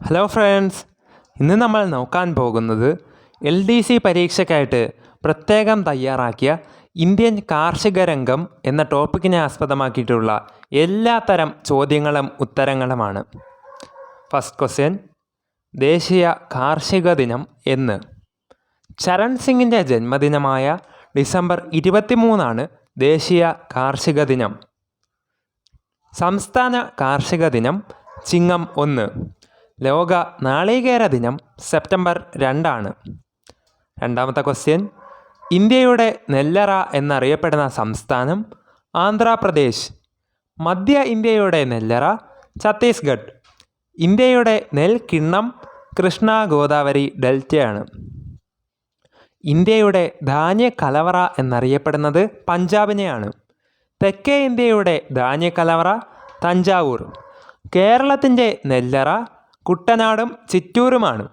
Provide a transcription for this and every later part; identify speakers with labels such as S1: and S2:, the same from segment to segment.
S1: Hello friends ഇന്ന് നമ്മൾ നോക്കാൻ പോകുന്നത് എൽ ഡി സി പരീക്ഷയ്ക്കായിട്ട് പ്രത്യേകം തയ്യാറാക്കിയ ഇന്ത്യൻ കാർഷിക രംഗം എന്ന ടോപ്പിക്കിനെ ആസ്പദമാക്കിയിട്ടുള്ള എല്ലാത്തരം ചോദ്യങ്ങളും ഉത്തരങ്ങളുമാണ്. ഫസ്റ്റ് ക്വസ്റ്റ്യൻ ദേശീയ കാർഷിക ദിനം എന്ന്. ചരൺ സിംഗിന്റെ ജന്മദിനമായ ഡിസംബർ ഇരുപത്തിമൂന്നാണ് ദേശീയ കാർഷിക ദിനം. സംസ്ഥാന കാർഷിക ദിനം ചിങ്ങം ഒന്ന്. ലോക നാളികേര ദിനം സെപ്റ്റംബർ രണ്ടാണ്. രണ്ടാമത്തെ ക്വസ്റ്റ്യൻ ഇന്ത്യയുടെ നെല്ലറ എന്നറിയപ്പെടുന്ന സംസ്ഥാനം ആന്ധ്രാപ്രദേശ്. മധ്യ ഇന്ത്യയുടെ നെല്ലറ ഛത്തീസ്ഗഡ്. ഇന്ത്യയുടെ നെൽ കിണ്ണം കൃഷ്ണ ഗോദാവരി ഡെൽറ്റയാണ്. ഇന്ത്യയുടെ ധാന്യ കലവറ എന്നറിയപ്പെടുന്നത് പഞ്ചാബിനെയാണ്. തെക്കേ ഇന്ത്യയുടെ ധാന്യ കലവറ തഞ്ചാവൂർ. കേരളത്തിന്റെ നെല്ലറ കുട്ടനാടും ചിറ്റൂരുമാണ്.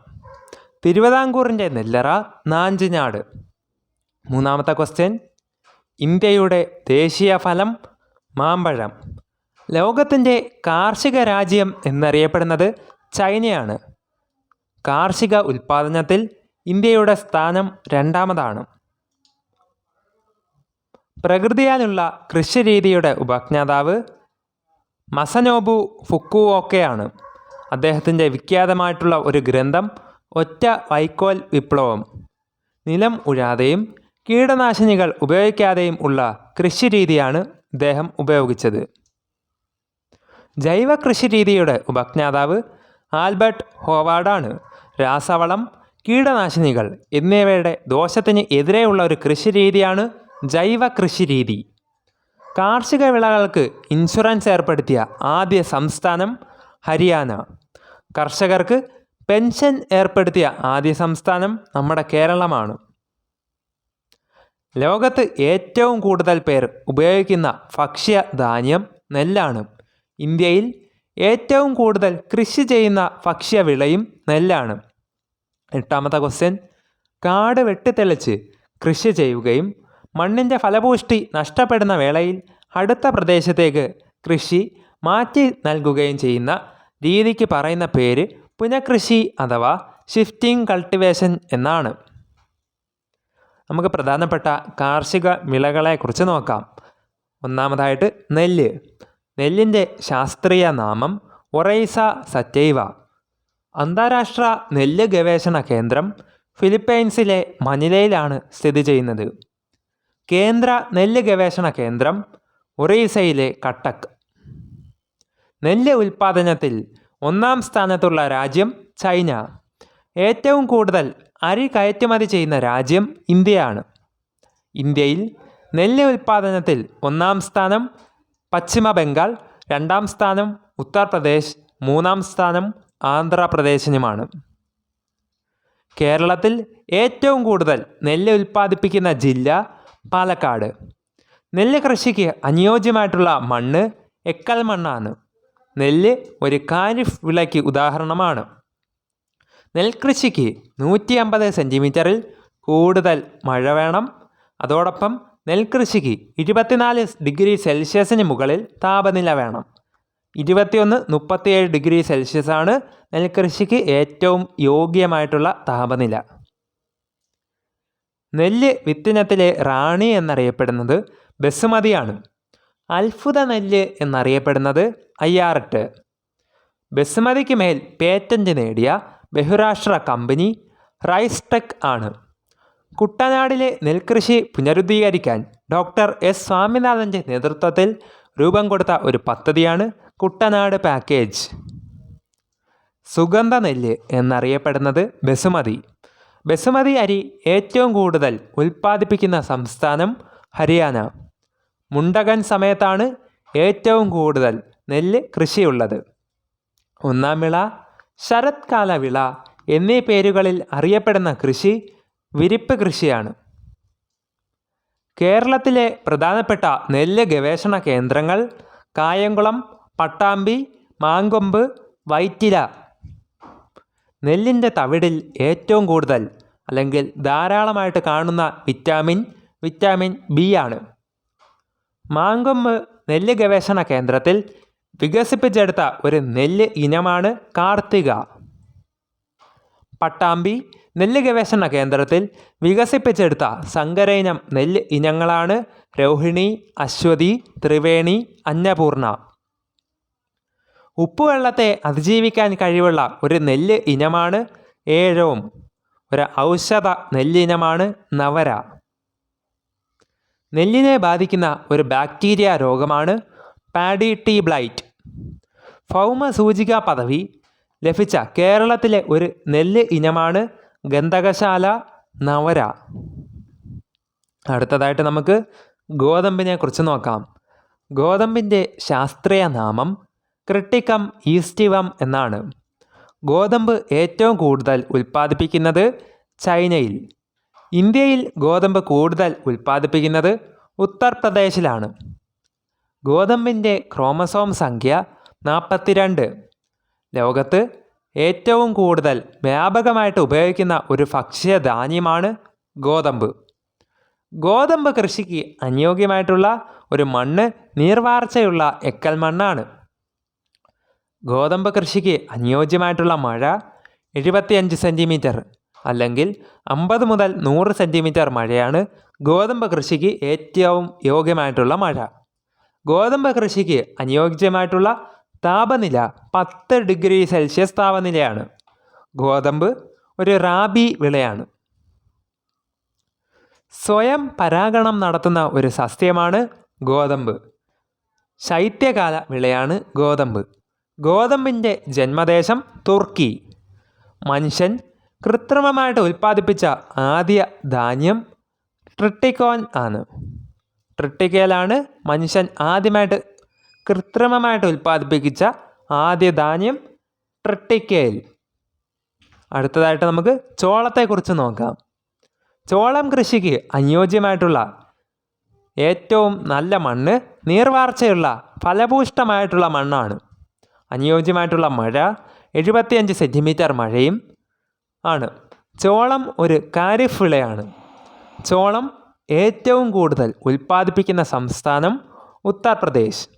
S1: തിരുവിതാംകൂറിന്റെ നെല്ലറ നാഞ്ചിനാട്. മൂന്നാമത്തെ ക്വസ്റ്റ്യൻ ഇന്ത്യയുടെ ദേശീയ ഫലം മാമ്പഴം. ലോകത്തിന്റെ കാർഷിക രാജ്യം എന്നറിയപ്പെടുന്നത് ചൈനയാണ്. കാർഷിക ഉൽപ്പാദനത്തിൽ ഇന്ത്യയുടെ സ്ഥാനം രണ്ടാമതാണ്. പ്രകൃതിയാലുള്ള കൃഷിരീതിയുടെ ഉപജ്ഞാതാവ് മസനോബു ഫുക്കുവോക്കയാണ്. അദ്ദേഹത്തിന്റെ വിഖ്യാതമായിട്ടുള്ള ഒരു ഗ്രന്ഥം ഒറ്റ വൈക്കോൽ വിപ്ലവം. നിലം ഉഴാതെയും കീടനാശിനികൾ ഉപയോഗിക്കാതെയും ഉള്ള കൃഷി രീതിയാണ് ഇദ്ദേഹം ഉപയോഗിച്ചത്. ജൈവ കൃഷി രീതിയുടെ ഉപജ്ഞാതാവ് ആൽബർട്ട് ഹോവാർഡാണ്. രാസവളം കീടനാശിനികൾ എന്നിവയുടെ ദോഷത്തിന് എതിരെയുള്ള ഒരു കൃഷി രീതിയാണ് ജൈവ കൃഷി രീതി കാർഷിക വിളകൾക്ക് ഇൻഷുറൻസ് ഏർപ്പെടുത്തിയ ആദ്യ സംസ്ഥാനം ഹരിയാന. കർഷകർക്ക് പെൻഷൻ ഏർപ്പെടുത്തിയ ആദ്യ സംസ്ഥാനം നമ്മുടെ കേരളമാണ്. ലോകത്ത് ഏറ്റവും കൂടുതൽ പേർ ഉപയോഗിക്കുന്ന ഭക്ഷ്യധാന്യം നെല്ലാണ്. ഇന്ത്യയിൽ ഏറ്റവും കൂടുതൽ കൃഷി ചെയ്യുന്ന ഭക്ഷ്യവിളയും നെല്ലാണ്. എട്ടാമത്തെ ക്വസ്റ്റ്യൻ കാട് വെട്ടിത്തെളിച്ച് കൃഷി ചെയ്യുകയും മണ്ണിന്റെ ഫലപുഷ്ടി നഷ്ടപ്പെടുന്ന വേളയിൽ അടുത്ത പ്രദേശത്തേക്ക് കൃഷി മാറ്റി നൽകുകയും ചെയ്യുന്ന രീതിക്ക് പറയുന്ന പേര് പുനഃകൃഷി അഥവാ ഷിഫ്റ്റിംഗ് കൾട്ടിവേഷൻ എന്നാണ്. നമുക്ക് പ്രധാനപ്പെട്ട കാർഷിക വിളകളെക്കുറിച്ച് നോക്കാം. ഒന്നാമതായിട്ട് നെല്ല്. നെല്ലിന്റെ ശാസ്ത്രീയ നാമം ഒറൈസ സറ്റൈവ. അന്താരാഷ്ട്ര നെല്ല് ഗവേഷണ കേന്ദ്രം ഫിലിപ്പൈൻസിലെ മനിലയിലാണ് സ്ഥിതി ചെയ്യുന്നത്. കേന്ദ്ര നെല്ല് ഗവേഷണ കേന്ദ്രം ഒറീസയിലെ കട്ടക്ക് നെല്ല് ഉൽപ്പാദനത്തിൽ ഒന്നാം സ്ഥാനത്തുള്ള രാജ്യം ചൈന. ഏറ്റവും കൂടുതൽ അരി കയറ്റുമതി ചെയ്യുന്ന രാജ്യം ഇന്ത്യയാണ്. ഇന്ത്യയിൽ നെല്ല് ഉൽപ്പാദനത്തിൽ ഒന്നാം സ്ഥാനം പശ്ചിമ ബംഗാൾ രണ്ടാം സ്ഥാനം ഉത്തർപ്രദേശ് മൂന്നാം സ്ഥാനം ആന്ധ്രാപ്രദേശിനുമാണ്. കേരളത്തിൽ ഏറ്റവും കൂടുതൽ നെല്ല് ഉൽപ്പാദിപ്പിക്കുന്ന ജില്ല പാലക്കാട്. നെല്ല് കൃഷിക്ക് അനുയോജ്യമായിട്ടുള്ള മണ്ണ് എക്കൽ മണ്ണാണ് നെല്ല് ഒരു കാരിഫ് വിളയ്ക്ക് ഉദാഹരണമാണ്. നെൽകൃഷിക്ക് നൂറ്റി അമ്പത് സെന്റിമീറ്ററിൽ കൂടുതൽ മഴ വേണം. അതോടൊപ്പം നെൽകൃഷിക്ക് ഇരുപത്തിനാല് ഡിഗ്രി സെൽഷ്യസിന് മുകളിൽ താപനില വേണം. ഇരുപത്തിയൊന്ന് മുപ്പത്തിയേഴ് ഡിഗ്രി സെൽഷ്യസാണ് നെൽകൃഷിക്ക് ഏറ്റവും യോഗ്യമായിട്ടുള്ള താപനില. നെല്ല് വിത്തിനത്തിലെ റാണി എന്നറിയപ്പെടുന്നത് ബസുമതിയാണ്. അത്ഭുത നെല്ല് എന്നറിയപ്പെടുന്നത് അയ്യാറെട്ട് ബസുമതിക്ക് മേൽ പേറ്റന്റ് നേടിയ ബഹുരാഷ്ട്ര കമ്പനി റൈസ്ടെക് ആണ്. കുട്ടനാടിലെ നെൽകൃഷി പുനരുദ്ധീകരിക്കാൻ ഡോക്ടർ എസ് സ്വാമിനാഥന്റെ നേതൃത്വത്തിൽ രൂപം കൊടുത്ത ഒരു പദ്ധതിയാണ് കുട്ടനാട് പാക്കേജ്. സുഗന്ധ നെല്ല് എന്നറിയപ്പെടുന്നത് ബസുമതി. ബസുമതി അരി ഏറ്റവും കൂടുതൽ ഉൽപ്പാദിപ്പിക്കുന്ന സംസ്ഥാനം ഹരിയാന. മുണ്ടകൻ സമയത്താണ് ഏറ്റവും കൂടുതൽ നെല്ല് കൃഷിയുള്ളത്. ഒന്നാം വിള ശരത്കാല വിള എന്നീ പേരുകളിൽ അറിയപ്പെടുന്ന കൃഷി വിരിപ്പ് കൃഷിയാണ്. കേരളത്തിലെ പ്രധാനപ്പെട്ട നെല്ല് ഗവേഷണ കേന്ദ്രങ്ങൾ കായംകുളം പട്ടാമ്പി മാങ്കൊമ്പ് വൈറ്റില. നെല്ലിന്റെ തവിടിൽ ഏറ്റവും കൂടുതൽ അല്ലെങ്കിൽ ധാരാളമായിട്ട് കാണുന്ന വിറ്റാമിൻ വിറ്റാമിൻ ബി ആണ്. മാങ്കൊമ്പ് നെല്ല് ഗവേഷണ കേന്ദ്രത്തിൽ വികസിപ്പിച്ചെടുത്ത ഒരു നെല്ല് ഇനമാണ് കാർത്തിക. പട്ടാമ്പി നെല്ല് ഗവേഷണ കേന്ദ്രത്തിൽ വികസിപ്പിച്ചെടുത്ത സങ്കര ഇനം നെല്ല് ഇനങ്ങളാണ് രോഹിണി അശ്വതി ത്രിവേണി അന്നപൂർണ. ഉപ്പുവെള്ളത്തെ അതിജീവിക്കാൻ കഴിവുള്ള ഒരു നെല്ല് ഇനമാണ് ഏഴവും ഒരു ഔഷധ നെല്ലിനമാണ് നവര. നെല്ലിനെ ബാധിക്കുന്ന ഒരു ബാക്ടീരിയ രോഗമാണ് പാഡി ടി ബ്ലൈറ്റ് ഭൗമസൂചിക പദവി ലഭിച്ച കേരളത്തിലെ ഒരു നെല്ല് ഇനമാണ് ഗന്ധകശാല നവര. അടുത്തതായിട്ട് നമുക്ക് ഗോതമ്പിനെ കുറിച്ച് നോക്കാം. ഗോതമ്പിന്റെ ശാസ്ത്രീയ നാമം ക്രിട്ടിക്കം ഈസ്റ്റിവം എന്നാണ്. ഗോതമ്പ് ഏറ്റവും കൂടുതൽ ഉൽപ്പാദിപ്പിക്കുന്നത് ചൈനയിൽ. ഇന്ത്യയിൽ ഗോതമ്പ് കൂടുതൽ ഉൽപ്പാദിപ്പിക്കുന്നത് ഉത്തർപ്രദേശിലാണ്. ഗോതമ്പിന്റെ ക്രോമസോം സംഖ്യ നാൽപ്പത്തിരണ്ട് ലോകത്ത് ഏറ്റവും കൂടുതൽ വ്യാപകമായിട്ട് ഉപയോഗിക്കുന്ന ഒരു ഭക്ഷ്യധാന്യമാണ് ഗോതമ്പ്. ഗോതമ്പ് കൃഷിക്ക് അനുയോഗ്യമായിട്ടുള്ള ഒരു മണ്ണ് നീർവാർച്ചയുള്ള എക്കൽ മണ്ണാണ്. ഗോതമ്പ് കൃഷിക്ക് അനുയോജ്യമായിട്ടുള്ള മഴ എഴുപത്തിയഞ്ച് സെന്റിമീറ്റർ അല്ലെങ്കിൽ അമ്പത് മുതൽ നൂറ് സെന്റിമീറ്റർ മഴയാണ് ഗോതമ്പ് കൃഷിക്ക് ഏറ്റവും യോഗ്യമായിട്ടുള്ള മഴ. ഗോതമ്പ് കൃഷിക്ക് അനുയോജ്യമായിട്ടുള്ള താപനില പത്ത് ഡിഗ്രി സെൽഷ്യസ് താപനിലയാണ്. ഗോതമ്പ് ഒരു റാബി വിളയാണ്. സ്വയം പരാഗണം നടത്തുന്ന ഒരു സസ്യമാണ് ഗോതമ്പ്. ശൈത്യകാല വിളയാണ് ഗോതമ്പ്. ഗോതമ്പിന്റെ ജന്മദേശം തുർക്കി. മനുഷ്യൻ കൃത്രിമമായിട്ട് ഉൽപ്പാദിപ്പിച്ച ആദ്യ ധാന്യം ട്രിട്ടിക്കോൻ ആണ്. ട്രിട്ടിക്കയിലാണ് മനുഷ്യൻ ആദ്യമായിട്ട് കൃത്രിമമായിട്ട് ഉൽപ്പാദിപ്പിച്ച ആദ്യ ധാന്യം ട്രിട്ടിക്കയിൽ അടുത്തതായിട്ട് നമുക്ക് ചോളത്തെക്കുറിച്ച് നോക്കാം. ചോളം കൃഷിക്ക് അനുയോജ്യമായിട്ടുള്ള ഏറ്റവും നല്ല മണ്ണ് നീർവാർച്ചയുള്ള ഫലഭൂഷ്ടമായിട്ടുള്ള മണ്ണാണ്. അനുയോജ്യമായിട്ടുള്ള മഴ എഴുപത്തിയഞ്ച് സെന്റിമീറ്റർ മഴയും ആണ്. ചോളം ഒരു കാരിഫ് വിളയാണ് ചോളം ഏറ്റവും കൂടുതൽ ഉൽപ്പാദിപ്പിക്കുന്ന സംസ്ഥാനം ഉത്തർപ്രദേശ്.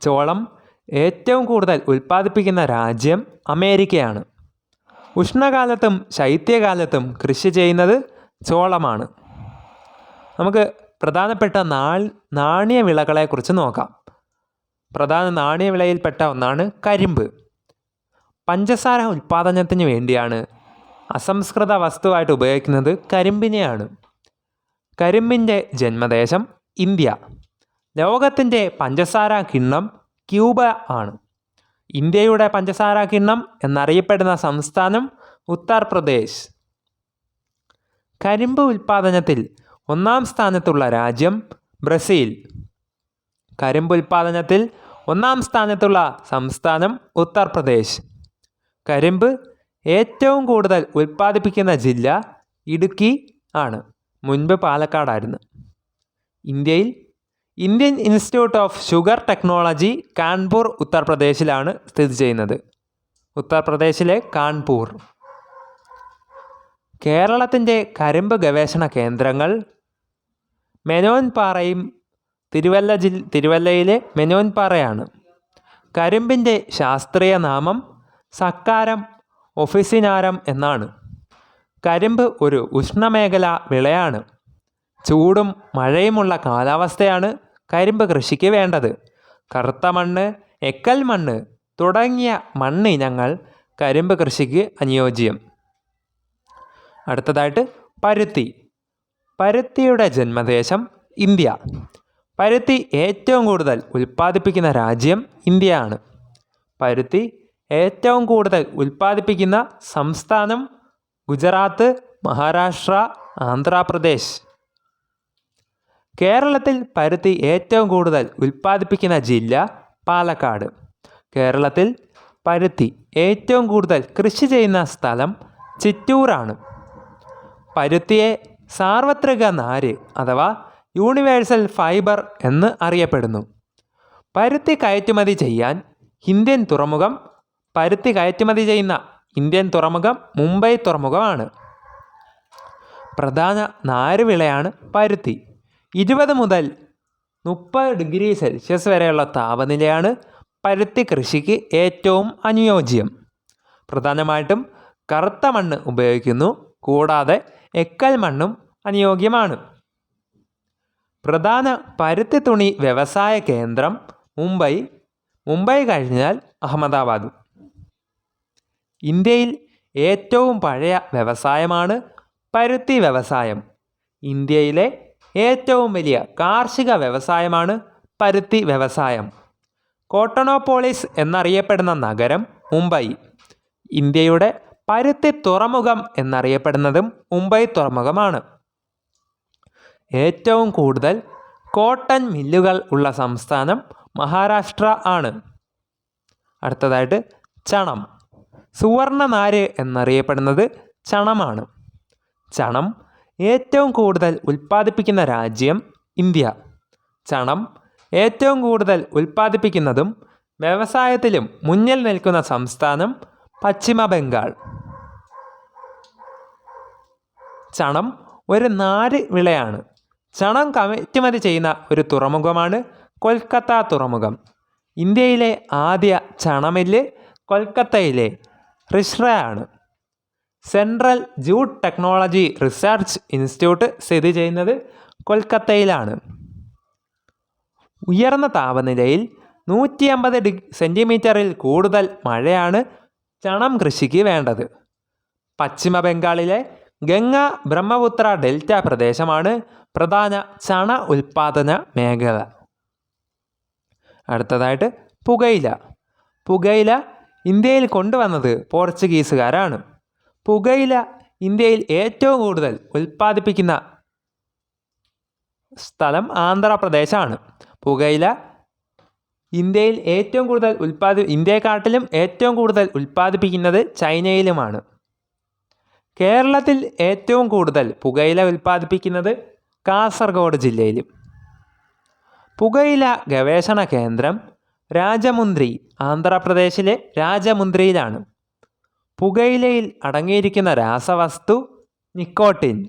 S1: ചോളം ഏറ്റവും കൂടുതൽ ഉൽപ്പാദിപ്പിക്കുന്ന രാജ്യം അമേരിക്കയാണ്. ഉഷ്ണകാലത്തും ശൈത്യകാലത്തും കൃഷി ചെയ്യുന്നത് ചോളമാണ്. നമുക്ക് പ്രധാനപ്പെട്ട നാൾ നാണ്യവിളകളെക്കുറിച്ച് നോക്കാം. പ്രധാന നാണ്യവിളയിൽപ്പെട്ട ഒന്നാണ് കരിമ്പ്. പഞ്ചസാര ഉൽപ്പാദനത്തിന് വേണ്ടിയാണ് അസംസ്കൃത വസ്തുവായിട്ട് ഉപയോഗിക്കുന്നത് കരിമ്പിനെയാണ്. കരിമ്പിന്റെ ജന്മദേശം ഇന്ത്യ. ലോകത്തിന്റെ പഞ്ചസാര കിണ്ണം ക്യൂബ ആണ്. ഇന്ത്യയുടെ പഞ്ചസാര കിണ്ണം എന്നറിയപ്പെടുന്ന സംസ്ഥാനം ഉത്തർപ്രദേശ്. കരിമ്പ് ഉൽപ്പാദനത്തിൽ ഒന്നാം സ്ഥാനത്തുള്ള രാജ്യം ബ്രസീൽ. കരിമ്പ് ഉൽപ്പാദനത്തിൽ ഒന്നാം സ്ഥാനത്തുള്ള സംസ്ഥാനം ഉത്തർപ്രദേശ്. കരിമ്പ് ഏറ്റവും കൂടുതൽ ഉൽപ്പാദിപ്പിക്കുന്ന ജില്ല ഇടുക്കി ആണ്. മുൻപ് പാലക്കാടായിരുന്നു. ഇന്ത്യയിൽ Indian institute of sugar technology Kanpur ഉത്തർപ്രദേശിലാണ് സ്ഥിതി ചെയ്യുന്നത്. ഉത്തർപ്രദേശിലെ കാൺപൂർ. കേരളത്തിന്റെ കരിമ്പ് ഗവേഷണ കേന്ദ്രങ്ങൾ മെനോൻപാറയും തിരുവല്ല ജില്ല തിരുവല്ലയിലെ മെനോൻപാറയാണ്. കരിമ്പിന്റെ ശാസ്ത്രീയ നാമം സക്കാരം ഒഫിസിനാരം എന്നാണ്. കരിമ്പ് ഒരു ഉഷ്ണമേഖലാ വിളയാണ്. ചൂടും മഴയുമുള്ള കാലാവസ്ഥയാണ് കരിമ്പ് കൃഷിക്ക് വേണ്ടത്. കറുത്ത മണ്ണ് എക്കൽ മണ്ണ് തുടങ്ങിയ മണ്ണ് ഞങ്ങൾ കരിമ്പ് കൃഷിക്ക് അനുയോജ്യം. അടുത്തതായിട്ട് പരുത്തി. പരുത്തിയുടെ ജന്മദേശം ഇന്ത്യ. പരുത്തി ഏറ്റവും കൂടുതൽ ഉൽപ്പാദിപ്പിക്കുന്ന രാജ്യം ഇന്ത്യയാണ്. പരുത്തി ഏറ്റവും കൂടുതൽ ഉൽപ്പാദിപ്പിക്കുന്ന സംസ്ഥാനം ഗുജറാത്ത് മഹാരാഷ്ട്ര ആന്ധ്രാപ്രദേശ്. കേരളത്തിൽ പരുത്തി ഏറ്റവും കൂടുതൽ ഉൽപ്പാദിപ്പിക്കുന്ന ജില്ല പാലക്കാട്. കേരളത്തിൽ പരുത്തി ഏറ്റവും കൂടുതൽ കൃഷി ചെയ്യുന്ന സ്ഥലം ചിറ്റൂറാണ് പരുത്തിയെ സാർവത്രിക നാര് അഥവാ യൂണിവേഴ്സൽ ഫൈബർ എന്ന് അറിയപ്പെടുന്നു. പരുത്തി കയറ്റുമതി ചെയ്യാൻ ഇന്ത്യൻ തുറമുഖം പരുത്തി കയറ്റുമതി ചെയ്യുന്ന ഇന്ത്യൻ തുറമുഖം മുംബൈ തുറമുഖമാണ്. പ്രധാന നാരുവിളയാണ് പരുത്തി. ഇരുപത് മുതൽ മുപ്പത് ഡിഗ്രി സെൽഷ്യസ് വരെയുള്ള താപനിലയാണ് പരുത്തി കൃഷിക്ക് ഏറ്റവും അനുയോജ്യം. പ്രധാനമായിട്ടും കറുത്ത മണ്ണ് ഉപയോഗിക്കുന്നു. കൂടാതെ എക്കൽ മണ്ണും അനുയോജ്യമാണ്. പ്രധാന പരുത്തി തുണി വ്യവസായ കേന്ദ്രം മുംബൈ. മുംബൈ കഴിഞ്ഞാൽ അഹമ്മദാബാദ്. ഇന്ത്യയിൽ ഏറ്റവും പഴയ വ്യവസായമാണ് പരുത്തി വ്യവസായം. ഇന്ത്യയിലെ ഏറ്റവും വലിയ കാർഷിക വ്യവസായമാണ് പരുത്തി വ്യവസായം. കോട്ടണോപോളിസ് എന്നറിയപ്പെടുന്ന നഗരം മുംബൈ. ഇന്ത്യയുടെ പരുത്തി തുറമുഖം എന്നറിയപ്പെടുന്നതും മുംബൈ തുറമുഖമാണ്. ഏറ്റവും കൂടുതൽ കോട്ടൺ മില്ലുകൾ ഉള്ള സംസ്ഥാനം മഹാരാഷ്ട്ര ആണ്. അടുത്തതായിട്ട് ചണം. സുവർണ നാര് എന്നറിയപ്പെടുന്നത് ചണമാണ്. ചണം ഏറ്റവും കൂടുതൽ ഉൽപ്പാദിപ്പിക്കുന്ന രാജ്യം ഇന്ത്യ. ചണം. ഏറ്റവും കൂടുതൽ ഉൽപ്പാദിപ്പിക്കുന്നതും വ്യവസായത്തിലും മുന്നിൽ നിൽക്കുന്ന സംസ്ഥാനം പശ്ചിമ ബംഗാൾ. ചണം ഒരു നാല് വിളയാണ്. ചണം കയറ്റുമതി ചെയ്യുന്ന ഒരു തുറമുഖമാണ് കൊൽക്കത്ത തുറമുഖം. ഇന്ത്യയിലെ ആദ്യ ചണമിൽ കൊൽക്കത്തയിലെ റിഷ്റയാണ്. Central jute technology research institute സ്ഥിതി ചെയ്യുന്നത് കൊൽക്കത്തയിലാണ്. ഉയർന്ന താപനിലയിൽ നൂറ്റി അമ്പത് ഡി സെന്റിമീറ്ററിൽ കൂടുതൽ മഴയാണ് ചണം കൃഷിക്ക് വേണ്ടത്. പശ്ചിമ ബംഗാളിലെ ഗംഗ ബ്രഹ്മപുത്ര ഡെൽറ്റ പ്രദേശമാണ് പ്രധാന ചണ ഉൽപാദന മേഖല. അടുത്തതായിട്ട് പുകയില. പുകയില ഇന്ത്യയിൽ കൊണ്ടുവന്നത് പോർച്ചുഗീസുകാരാണ്. പുകയില ഇന്ത്യയിൽ ഏറ്റവും കൂടുതൽ ഉൽപ്പാദിപ്പിക്കുന്ന സ്ഥലം ആന്ധ്രാപ്രദേശാണ്. പുകയില ഇന്ത്യയിൽ ഏറ്റവും കൂടുതൽ ഉൽപ്പാദി ഇന്ത്യയെക്കാട്ടിലും ഏറ്റവും കൂടുതൽ ഉൽപ്പാദിപ്പിക്കുന്നത് ചൈനയിലുമാണ്. കേരളത്തിൽ ഏറ്റവും കൂടുതൽ പുകയില ഉൽപ്പാദിപ്പിക്കുന്നത് കാസർഗോഡ് ജില്ലയിലും. പുകയില ഗവേഷണ കേന്ദ്രം രാജമുന്ദ്രി ആന്ധ്രാപ്രദേശിലെ രാജമുന്ദ്രിയിലാണ് പുകയിലയിൽ അടങ്ങിയിരിക്കുന്ന രാസവസ്തു നിക്കോട്ടിൻ.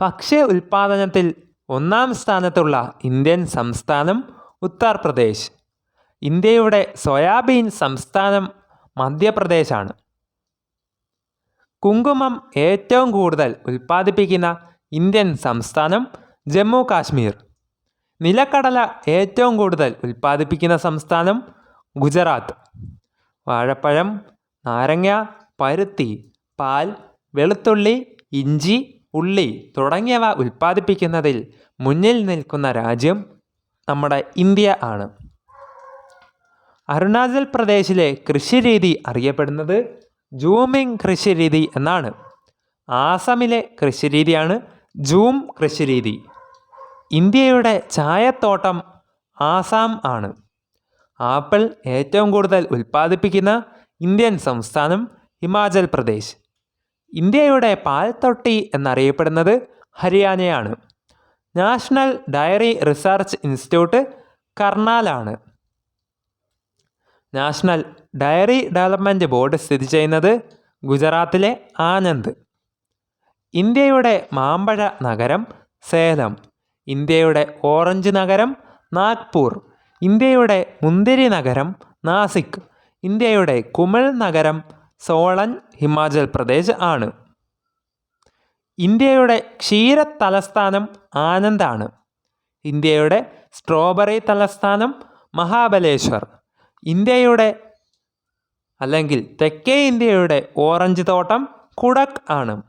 S1: ഭക്ഷ്യ ഉൽപാദനത്തിൽ ഒന്നാം സ്ഥാനത്തുള്ള ഇന്ത്യൻ സംസ്ഥാനം ഉത്തർപ്രദേശ്. ഇന്ത്യയുടെ സോയാബീൻ സംസ്ഥാനം മധ്യപ്രദേശാണ്. കുങ്കുമം ഏറ്റവും കൂടുതൽ ഉൽപ്പാദിപ്പിക്കുന്ന ഇന്ത്യൻ സംസ്ഥാനം ജമ്മു കാശ്മീർ നിലക്കടല ഏറ്റവും കൂടുതൽ ഉൽപ്പാദിപ്പിക്കുന്ന സംസ്ഥാനം ഗുജറാത്ത്. വാഴപ്പഴം നാരങ്ങ പരുത്തി പാൽ വെളുത്തുള്ളി ഇഞ്ചി ഉള്ളി തുടങ്ങിയവ ഉൽപ്പാദിപ്പിക്കുന്നതിൽ മുന്നിൽ നിൽക്കുന്ന രാജ്യം നമ്മുടെ ഇന്ത്യ ആണ്. അരുണാചൽ പ്രദേശിലെ കൃഷിരീതി അറിയപ്പെടുന്നത് ജൂമിങ് കൃഷിരീതി എന്നാണ്. ആസാമിലെ കൃഷിരീതിയാണ് ജൂം കൃഷിരീതി. ഇന്ത്യയുടെ ചായത്തോട്ടം ആസാം ആണ്. ആപ്പിൾ ഏറ്റവും കൂടുതൽ ഉൽപ്പാദിപ്പിക്കുന്ന ഇന്ത്യൻ സംസ്ഥാനം ഹിമാചൽ പ്രദേശ്. ഇന്ത്യയുടെ പാൽത്തൊട്ടി എന്നറിയപ്പെടുന്നത് ഹരിയാനയാണ്. നാഷണൽ ഡയറി റിസർച്ച് ഇൻസ്റ്റിറ്റ്യൂട്ട് കർണാലാണ്. നാഷണൽ ഡയറി ഡെവലപ്മെന്റ് ബോർഡ് സ്ഥിതി ചെയ്യുന്നത് ഗുജറാത്തിലെ ആനന്ദ്. ഇന്ത്യയുടെ മാമ്പഴ നഗരം സേലം ഇന്ത്യയുടെ ഓറഞ്ച് നഗരം നാഗ്പൂർ ഇന്ത്യയുടെ മുന്തിരി നഗരം നാസിക് ഇന്ത്യയുടെ കുമൾ നഗരം സോളൻ ഹിമാചൽ പ്രദേശ് ആണ്. ഇന്ത്യയുടെ ക്ഷീര തലസ്ഥാനം ആനന്ദാണ്. ഇന്ത്യയുടെ സ്ട്രോബെറി തലസ്ഥാനം മഹാബലേശ്വർ. ഇന്ത്യയുടെ അല്ലെങ്കിൽ തെക്കേ ഇന്ത്യയുടെ ഓറഞ്ച് തോട്ടം കുടക് ആണ്.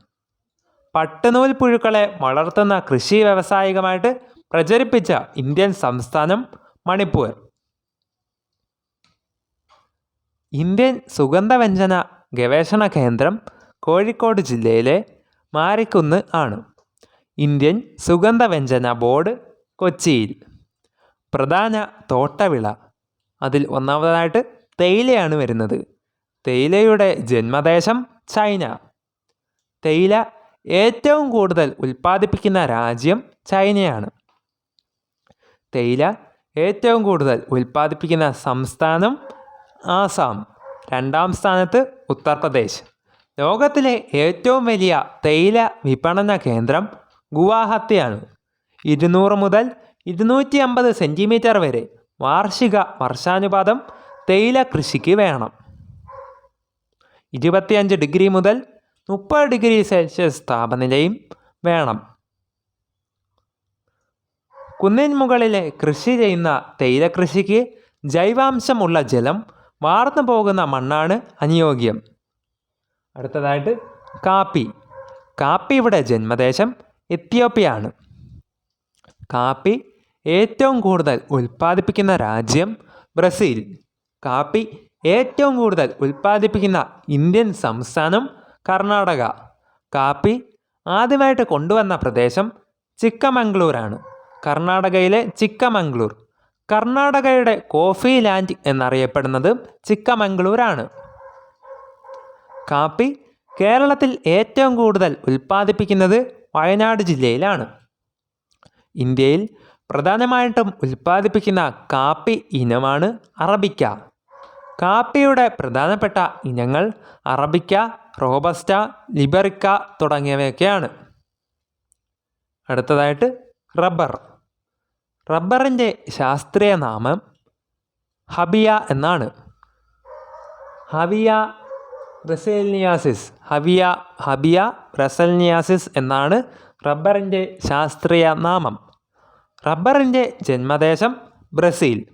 S1: പട്ടുനൂൽ പുഴുക്കളെ വളർത്തുന്ന കൃഷി വ്യവസായികമായിട്ട് പ്രചരിപ്പിച്ച ഇന്ത്യൻ സംസ്ഥാനം മണിപ്പൂർ. ഇന്ത്യൻ സുഗന്ധവ്യഞ്ജന ഗവേഷണ കേന്ദ്രം കോഴിക്കോട് ജില്ലയിലെ മാരിക്കുന്ന് ആണ്. ഇന്ത്യൻ സുഗന്ധവ്യഞ്ജന ബോർഡ് കൊച്ചിയിൽ. പ്രധാന തോട്ടവിള. അതിൽ ഒന്നാമതായിട്ട് തേയിലയാണ് വരുന്നത്. തേയിലയുടെ ജന്മദേശം ചൈന. തേയില ഏറ്റവും കൂടുതൽ ഉൽപ്പാദിപ്പിക്കുന്ന രാജ്യം ചൈനയാണ്. തേയില ഏറ്റവും കൂടുതൽ ഉൽപ്പാദിപ്പിക്കുന്ന സംസ്ഥാനം ആസാം രണ്ടാം സ്ഥാനത്ത് ഉത്തർപ്രദേശ്. ലോകത്തിലെ ഏറ്റവും വലിയ തേയില വിപണന കേന്ദ്രം ഗുവാഹത്തിയാണ്. ഇരുന്നൂറ് മുതൽ ഇരുന്നൂറ്റി അമ്പത് സെന്റിമീറ്റർ വരെ വാർഷിക വർഷാനുപാതം തേയില കൃഷിക്ക് വേണം. ഇരുപത്തിയഞ്ച് ഡിഗ്രി മുതൽ മുപ്പത് ഡിഗ്രി സെൽഷ്യസ് താപനിലയും വേണം. കുന്നിൻ മുകളിലെ കൃഷി ചെയ്യുന്ന തേയില കൃഷിക്ക് ജൈവാംശമുള്ള ജലം വാർന്നു പോകുന്ന മണ്ണാണ് അനുയോഗ്യം. അടുത്തതായിട്ട് കാപ്പി. കാപ്പിയുടെ ജന്മദേശം എത്യോപ്യയാണ്. കാപ്പി ഏറ്റവും കൂടുതൽ ഉൽപ്പാദിപ്പിക്കുന്ന രാജ്യം ബ്രസീൽ. കാപ്പി ഏറ്റവും കൂടുതൽ ഉൽപ്പാദിപ്പിക്കുന്ന ഇന്ത്യൻ സംസ്ഥാനം കർണാടക. കാപ്പി ആദ്യമായിട്ട് കൊണ്ടുവന്ന പ്രദേശം ചിക്കമംഗ്ലൂരാണ്. കർണാടകയിലെ ചിക്കമംഗ്ലൂർ. കർണാടകയുടെ കോഫി ലാൻഡ് എന്നറിയപ്പെടുന്നത് ചിക്കമംഗ്ലൂരാണ് കാപ്പി കേരളത്തിൽ ഏറ്റവും കൂടുതൽ ഉൽപ്പാദിപ്പിക്കുന്നത് വയനാട് ജില്ലയിലാണ്. ഇന്ത്യയിൽ പ്രധാനമായിട്ടും ഉൽപ്പാദിപ്പിക്കുന്ന കാപ്പി ഇനമാണ് അറബിക്ക. കാപ്പിയുടെ പ്രധാനപ്പെട്ട ഇനങ്ങൾ അറബിക്ക റോബസ്റ്റ ലിബറിക്ക തുടങ്ങിയവയൊക്കെയാണ്. അടുത്തതായിട്ട് റബ്ബർ. റബ്ബറിന്റെ ശാസ്ത്രീയ നാമം ഹബിയ എന്നാണ്. ഹവിയ ബ്രസേലിനിയാസിസ് ഹവിയ ഹബിയ റസൽനിയാസിസ് എന്നാണ് റബ്ബറിന്റെ ശാസ്ത്രീയ നാമം. റബ്ബറിന്റെ ജന്മദേശം ബ്രസീൽ.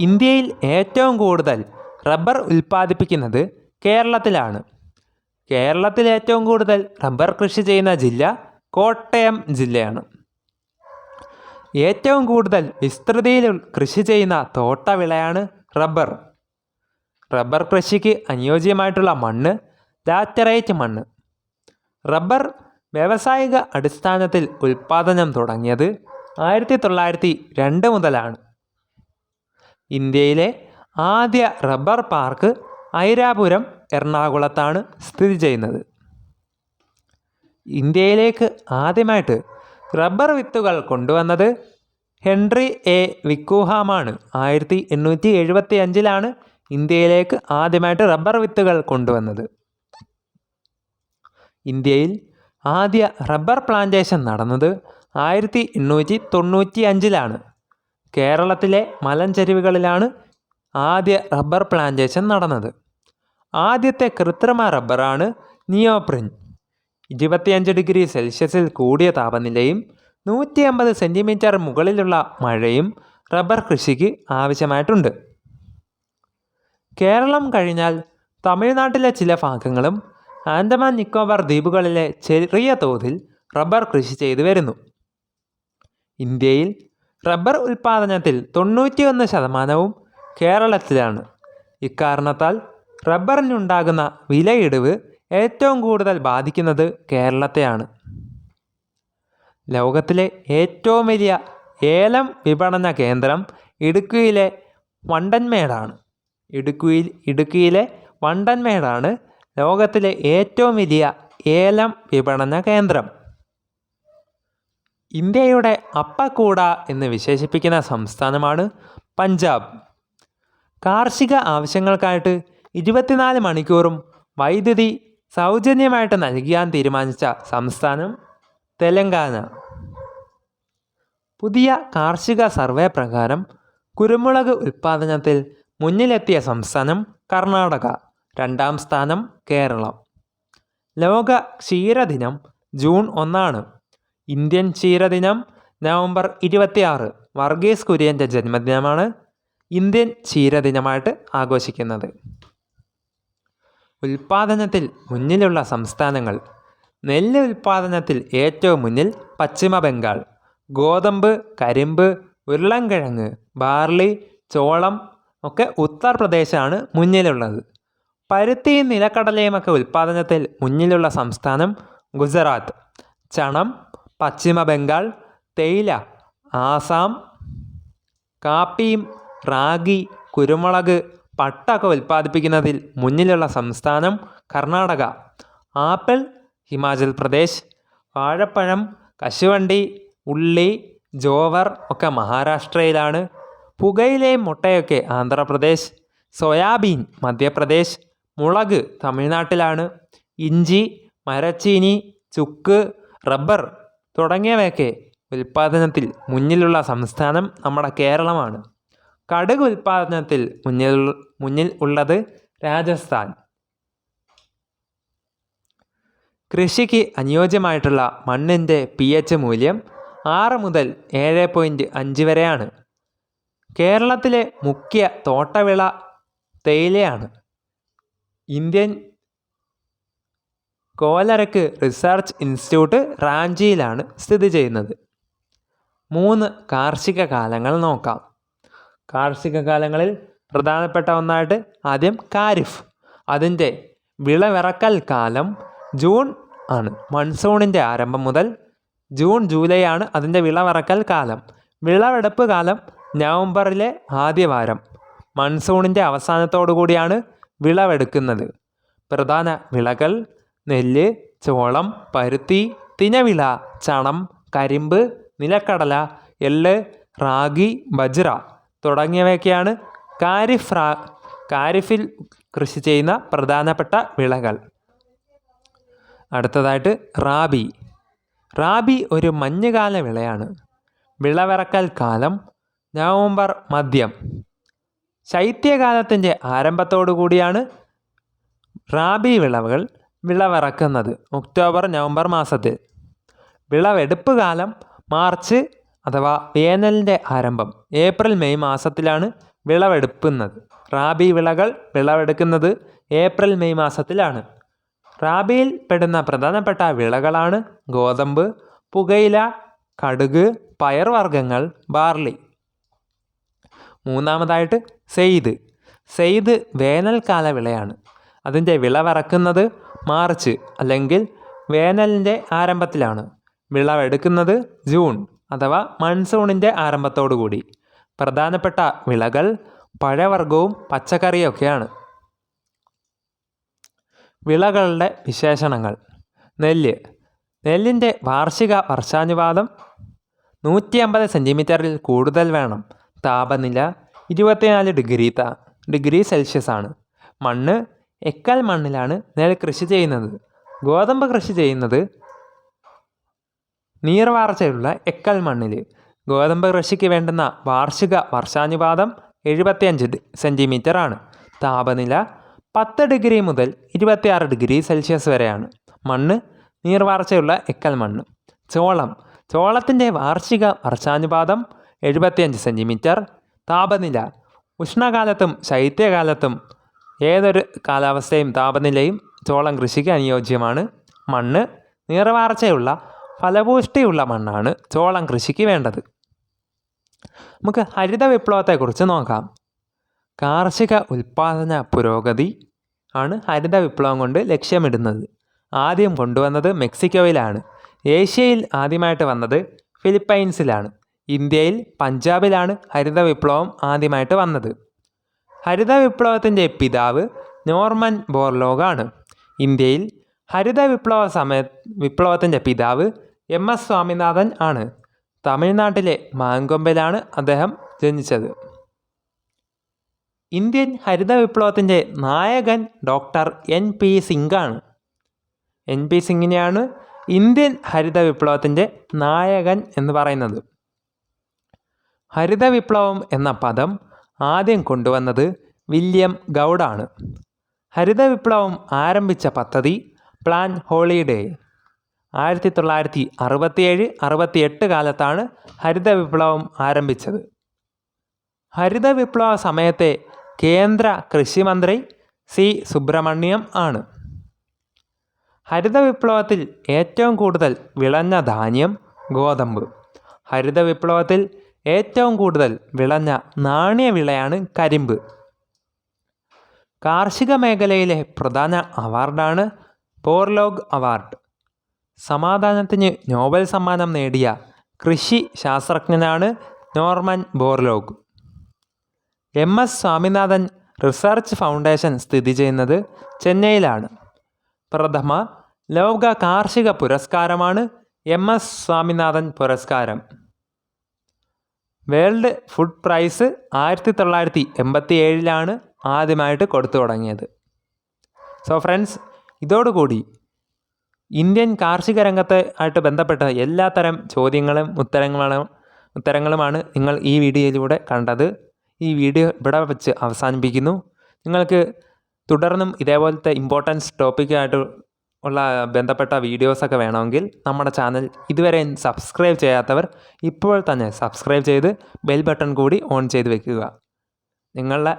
S1: ഇന്ത്യയിൽ ഏറ്റവും കൂടുതൽ റബ്ബർ ഉൽപ്പാദിപ്പിക്കുന്നത് കേരളത്തിലാണ്. കേരളത്തിൽ ഏറ്റവും കൂടുതൽ റബ്ബർ കൃഷി ചെയ്യുന്ന ജില്ല കോട്ടയം ജില്ലയാണ്. ഏറ്റവും കൂടുതൽ വിസ്തൃതിയിൽ കൃഷി ചെയ്യുന്ന തോട്ടവിളയാണ് റബ്ബർ. റബ്ബർ കൃഷിക്ക് അനുയോജ്യമായിട്ടുള്ള മണ്ണ് ലാറ്ററൈറ്റ് മണ്ണ്. റബ്ബർ വ്യാവസായിക അടിസ്ഥാനത്തിൽ ഉൽപ്പാദനം തുടങ്ങിയത് ആയിരത്തി തൊള്ളായിരത്തി രണ്ട് മുതലാണ്. ഇന്ത്യയിലെ ആദ്യ റബ്ബർ പാർക്ക് ഐരാപുരം എറണാകുളത്താണ് സ്ഥിതി ചെയ്യുന്നത്. ഇന്ത്യയിലേക്ക് ആദ്യമായിട്ട് റബ്ബർ വിത്തുകൾ കൊണ്ടുവന്നത്? Henry A. വിക്കൂഹാമാണ്. ആയിരത്തി എണ്ണൂറ്റി എഴുപത്തി അഞ്ചിലാണ് ഇന്ത്യയിലേക്ക് ആദ്യമായിട്ട് റബ്ബർ വിത്തുകൾ കൊണ്ടുവന്നത്. ഇന്ത്യയിൽ ആദ്യ റബ്ബർ പ്ലാന്റേഷൻ നടന്നത് ആയിരത്തി എണ്ണൂറ്റി തൊണ്ണൂറ്റി അഞ്ചിലാണ് കേരളത്തിലെ മലഞ്ചെരിവുകളിലാണ് ആദ്യ റബ്ബർ പ്ലാന്റേഷൻ നടന്നത്. ആദ്യത്തെ കൃത്രിമ റബ്ബറാണ് നിയോപ്രിൻ. ഇരുപത്തിയഞ്ച് ഡിഗ്രി സെൽഷ്യസിൽ കൂടിയ താപനിലയും നൂറ്റി അമ്പത് സെന്റിമീറ്റർ മുകളിലുള്ള മഴയും റബ്ബർ കൃഷിക്ക് ആവശ്യമായിട്ടുണ്ട്. കേരളം കഴിഞ്ഞാൽ തമിഴ്നാട്ടിലെ ചില ഭാഗങ്ങളും ആൻഡമാൻ നിക്കോബാർ ദ്വീപുകളിലെ ചെറിയ തോതിൽ റബ്ബർ കൃഷി ചെയ്തു വരുന്നു. ഇന്ത്യയിൽ റബ്ബർ ഉൽപ്പാദനത്തിൽ തൊണ്ണൂറ്റിയൊന്ന് ശതമാനവും കേരളത്തിലാണ്. ഇക്കാരണത്താൽ റബ്ബറിനുണ്ടാകുന്ന വിലയിടിവ് ഏറ്റവും കൂടുതൽ ബാധിക്കുന്നത് കേരളത്തെയാണ്. ലോകത്തിലെ ഏറ്റവും വലിയ ഏലം വിപണന കേന്ദ്രം ഇടുക്കിയിലെ വണ്ടൻമേടാണ്. ഇടുക്കിയിൽ ഇടുക്കിയിലെ വണ്ടൻമേടാണ് ലോകത്തിലെ ഏറ്റവും വലിയ ഏലം വിപണന കേന്ദ്രം. ഇന്ത്യയുടെ അപ്പക്കൂട എന്ന് വിശേഷിപ്പിക്കുന്ന സംസ്ഥാനമാണ് പഞ്ചാബ്. കാർഷിക ആവശ്യങ്ങൾക്കായിട്ട് ഇരുപത്തിനാല് മണിക്കൂറും വൈദ്യുതി സൗജന്യമായിട്ട് നൽകിയാൻ തീരുമാനിച്ച സംസ്ഥാനം തെലങ്കാന. പുതിയ കാർഷിക സർവേ പ്രകാരം കുരുമുളക് ഉൽപ്പാദനത്തിൽ മുന്നിലെത്തിയ സംസ്ഥാനം കർണാടക രണ്ടാം സ്ഥാനം കേരളം. ലോക ക്ഷീരദിനം ജൂൺ ഒന്നാണ്. ഇന്ത്യൻ ക്ഷീരദിനം നവംബർ ഇരുപത്തിയാറ് വർഗീസ് കുര്യന്റെ ജന്മദിനമാണ് ഇന്ത്യൻ ക്ഷീരദിനമായിട്ട് ആഘോഷിക്കുന്നത്. ഉൽപാദനത്തിൽ മുന്നിലുള്ള സംസ്ഥാനങ്ങൾ. നെല്ല് ഉൽപാദനത്തിൽ ഏറ്റവും മുന്നിൽ പശ്ചിമ ബംഗാൾ. ഗോതമ്പ് കരിമ്പ് ഉരുളൻകിഴങ്ങ് ബാർലി ചോളം ഒക്കെ ഉത്തർപ്രദേശാണ് മുന്നിലുള്ളത്. പരുത്തിയും നിലക്കടലയുമൊക്കെ ഉൽപാദനത്തിൽ മുന്നിലുള്ള സംസ്ഥാനം ഗുജറാത്ത്. ചണം പശ്ചിമ ബംഗാൾ തേയില ആസാം കാപ്പിയും റാഗി കുരുമുളക് പട്ടൊക്കെ ഉൽപ്പാദിപ്പിക്കുന്നതിൽ മുന്നിലുള്ള സംസ്ഥാനം കർണാടക. ആപ്പിൾ ഹിമാചൽ പ്രദേശ് വാഴപ്പഴം കശുവണ്ടി ഉള്ളി ജോവർ ഒക്കെ മഹാരാഷ്ട്രയിലാണ്. പുകയിലയും മുട്ടയൊക്കെ ആന്ധ്രാപ്രദേശ് സോയാബീൻ മധ്യപ്രദേശ് മുളക് തമിഴ്നാട്ടിലാണ്. ഇഞ്ചി മരച്ചീനി ചുക്ക് റബ്ബർ തുടങ്ങിയവയൊക്കെ ഉൽപ്പാദനത്തിൽ മുന്നിലുള്ള സംസ്ഥാനം നമ്മുടെ കേരളമാണ്. കടുക് ഉൽപ്പാദനത്തിൽ മുന്നിൽ മുന്നിൽ ഉള്ളത് രാജസ്ഥാൻ. കൃഷിക്ക് അനുയോജ്യമായിട്ടുള്ള മണ്ണിന്റെ പി എച്ച് മൂല്യം ആറ് മുതൽ ഏഴ് പോയിന്റ് അഞ്ച് വരെയാണ്. കേരളത്തിലെ മുഖ്യ തോട്ടവിള തേയിലയാണ്. ഇന്ത്യൻ കോലരക്ക് റിസർച്ച് ഇൻസ്റ്റിറ്റ്യൂട്ട് റാഞ്ചിയിലാണ് സ്ഥിതി ചെയ്യുന്നത്. മൂന്ന് കാർഷിക കാലങ്ങൾ നോക്കാം. കാർഷിക കാലങ്ങളിൽ പ്രധാനപ്പെട്ട ഒന്നായിട്ട് ആദ്യം കാരിഫ്. അതിന്റെ വിളവിറക്കൽ കാലം ജൂൺ ആണ്. മൺസൂണിന്റെ ആരംഭം മുതൽ ജൂൺ ജൂലൈ ആണ് അതിന്റെ വിളവിറക്കൽ കാലം. വിളവെടുപ്പ് കാലം നവംബറിലെ ആദ്യവാരം മൺസൂണിന്റെ അവസാനത്തോടു കൂടിയാണ് വിളവെടുക്കുന്നത്. പ്രധാന വിളകൾ നെല്ല് ചോളം പരുത്തി തിനവിള ചണം കരിമ്പ് നിലക്കടല എള്ള് റാഗി ബജ്ര തുടങ്ങിയവയൊക്കെയാണ് കാരിഫ് റാ കാരിഫിൽ കൃഷി ചെയ്യുന്ന പ്രധാനപ്പെട്ട വിളകൾ. അടുത്തതായിട്ട് റാബി. റാബി ഒരു മഞ്ഞുകാല വിളയാണ്. വിളവിറക്കൽ കാലം നവംബർ മധ്യം ശൈത്യകാലത്തിന്റെ ആരംഭത്തോടു കൂടിയാണ് റാബി വിളവുകൾ വിളവിറക്കുന്നത് ഒക്ടോബർ നവംബർ മാസത്തിൽ. വിളവെടുപ്പ് കാലം മാർച്ച് അഥവാ വേനലിന്റെ ആരംഭം ഏപ്രിൽ മെയ് മാസത്തിലാണ് വിളവെടുക്കുന്നത്. റാബി വിളകൾ വിളവെടുക്കുന്നത് ഏപ്രിൽ മെയ് മാസത്തിലാണ്. റാബിയിൽ പെടുന്ന പ്രധാനപ്പെട്ട വിളകളാണ് ഗോതമ്പ് പുകയില കടുക് പയർവർഗങ്ങൾ ബാർലി. മൂന്നാമതായിട്ട് സെയ്ത് സെയ്ത് വേനൽക്കാല വിളയാണ്. അതിന്റെ വിളവിറക്കുന്നത് മാർച്ച് അല്ലെങ്കിൽ വേനലിന്റെ ആരംഭത്തിലാണ്. വിളവെടുക്കുന്നത് ജൂൺ. അഥവാ മൺസൂണിന്റെ ആരംഭത്തോടു കൂടി പ്രധാനപ്പെട്ട വിളകൾ പഴവർഗവും പച്ചക്കറിയൊക്കെയാണ്. വിളകളുടെ വിശേഷണങ്ങൾ. നെല്ല്. നെല്ലിന്റെ വാർഷിക വർഷാനുപാതം നൂറ്റി അമ്പത് സെന്റിമീറ്ററിൽ കൂടുതൽ വേണം. താപനില ഇരുപത്തിനാല് ഡിഗ്രി താ ഡിഗ്രി സെൽഷ്യസ് ആണ് മണ്ണ് എക്കൽ മണ്ണിലാണ് നെൽ കൃഷി ചെയ്യുന്നത്. ഗോതമ്പ് കൃഷി ചെയ്യുന്നത് നീർവാർച്ചയുള്ള എക്കൽ മണ്ണിൽ ഗോതമ്പ് കൃഷിക്ക് വേണ്ടുന്ന വാർഷിക വർഷാനുപാതം എഴുപത്തിയഞ്ച് സെന്റിമീറ്റർ ആണ് താപനില പത്ത് ഡിഗ്രി മുതൽ ഇരുപത്തിയാറ് ഡിഗ്രി സെൽഷ്യസ് വരെയാണ്. മണ്ണ് നീർവാർച്ചയുള്ള എക്കൽ മണ്ണ്. ചോളം. ചോളത്തിന്റെ വാർഷിക വർഷാനുപാതം എഴുപത്തിയഞ്ച് സെന്റിമീറ്റർ താപനില. ഉഷ്ണകാലത്തും ശൈത്യകാലത്തും ഏതൊരു കാലാവസ്ഥയും താപനിലയും ചോളം കൃഷിക്ക് അനുയോജ്യമാണ്. മണ്ണ് നീർവാർച്ചയുള്ള ഫലപുഷ്ടിയുള്ള മണ്ണാണ് ചോളം കൃഷിക്ക് വേണ്ടത്. നമുക്ക് ഹരിത വിപ്ലവത്തെക്കുറിച്ച് നോക്കാം. കാർഷിക ഉൽപ്പാദന പുരോഗതി ആണ് ഹരിത വിപ്ലവം കൊണ്ട് ലക്ഷ്യമിടുന്നത്. ആദ്യം കൊണ്ടുവന്നത് മെക്സിക്കോയിലാണ്. ഏഷ്യയിൽ ആദ്യമായിട്ട് വന്നത് ഫിലിപ്പൈൻസിലാണ്. ഇന്ത്യയിൽ പഞ്ചാബിലാണ് ഹരിത വിപ്ലവം ആദ്യമായിട്ട് വന്നത്. ഹരിത വിപ്ലവത്തിന്റെ പിതാവ് നോർമൻ ബോർലോഗാണ്. ഇന്ത്യയിൽ ഹരിത വിപ്ലവ സമയ വിപ്ലവത്തിന്റെ പിതാവ് എം എസ് സ്വാമിനാഥൻ ആണ്. തമിഴ്നാട്ടിലെ മാങ്കൊമ്പിലാണ് അദ്ദേഹം ജനിച്ചത്. ഇന്ത്യൻ ഹരിത വിപ്ലവത്തിന്റെ നായകൻ ഡോക്ടർ എൻ പി സിംഗാണ് എൻ പി സിംഗിനെയാണ് ഇന്ത്യൻ ഹരിത വിപ്ലവത്തിന്റെ നായകൻ എന്ന് പറയുന്നത്. ഹരിത വിപ്ലവം എന്ന പദം ആദ്യം കൊണ്ടുവന്നത് വില്യം ഗൗഡാണ്. ഹരിത വിപ്ലവം ആരംഭിച്ച പദ്ധതി പ്ലാൻ ഹോളിഡേ ആയിരത്തി തൊള്ളായിരത്തി അറുപത്തിയേഴ് അറുപത്തിയെട്ട് കാലത്താണ് ഹരിത വിപ്ലവം ആരംഭിച്ചത്. ഹരിത വിപ്ലവ സമയത്തെ കേന്ദ്ര കൃഷിമന്ത്രി സി. സുബ്രഹ്മണ്യം ആണ്. ഹരിത വിപ്ലവത്തിൽ ഏറ്റവും കൂടുതൽ വിളഞ്ഞ ധാന്യം ഗോതമ്പ്. ഹരിത വിപ്ലവത്തിൽ ഏറ്റവും കൂടുതൽ വിളഞ്ഞ നാണ്യവിളയാണ് കരിമ്പ്. കാർഷിക മേഖലയിലെ പ്രധാന അവാർഡാണ് പോർലോഗ് അവാർഡ്. സമാധാനത്തിന് നോബൽ സമ്മാനം നേടിയ കൃഷി ശാസ്ത്രജ്ഞനാണ് Norman Borlaug. M S Swaminathan research foundation സ്ഥിതി ചെയ്യുന്നത് ചെന്നൈയിലാണ്. പ്രഥമ ലോക കാർഷിക പുരസ്കാരമാണ് എം എസ് സ്വാമിനാഥൻ പുരസ്കാരം. വേൾഡ് ഫുഡ് പ്രൈസ് ആയിരത്തി തൊള്ളായിരത്തി എൺപത്തി ഏഴിലാണ് ആദ്യമായിട്ട് കൊടുത്തു തുടങ്ങിയത്. സോ ഫ്രണ്ട്സ് ഇതോടുകൂടി ഇന്ത്യൻ കാർഷിക രംഗത്തെ ആയിട്ട് ബന്ധപ്പെട്ട എല്ലാത്തരം ചോദ്യങ്ങളും ഉത്തരങ്ങളും ഉത്തരങ്ങളുമാണ് നിങ്ങൾ ഈ വീഡിയോയിലൂടെ കണ്ടത്. ഈ വീഡിയോ ഇവിടെ വെച്ച് അവസാനിപ്പിക്കുന്നു. നിങ്ങൾക്ക് തുടർന്നും ഇതേപോലത്തെ ഇമ്പോർട്ടൻസ് ടോപ്പിക്കായിട്ട് ഉള്ള ബന്ധപ്പെട്ട വീഡിയോസൊക്കെ വേണമെങ്കിൽ നമ്മുടെ ചാനൽ ഇതുവരെ സബ്സ്ക്രൈബ് ചെയ്യാത്തവർ ഇപ്പോൾ തന്നെ സബ്സ്ക്രൈബ് ചെയ്ത് ബെൽ ബട്ടൺ കൂടി ഓൺ ചെയ്ത് വെക്കുക. നിങ്ങളുടെ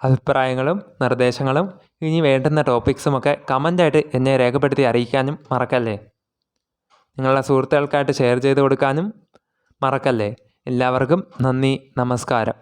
S1: അഭിപ്രായങ്ങളും നിർദ്ദേശങ്ങളും ഇനി വേണ്ടുന്ന ടോപ്പിക്സുമൊക്കെ കമന്റായിട്ട് എന്നെ രേഖപ്പെടുത്തി അറിയിക്കാനും മറക്കല്ലേ? നിങ്ങളുടെ സുഹൃത്തുക്കൾക്കായിട്ട് ഷെയർ ചെയ്ത് കൊടുക്കാനും മറക്കല്ലേ? എല്ലാവർക്കും നന്ദി നമസ്കാരം.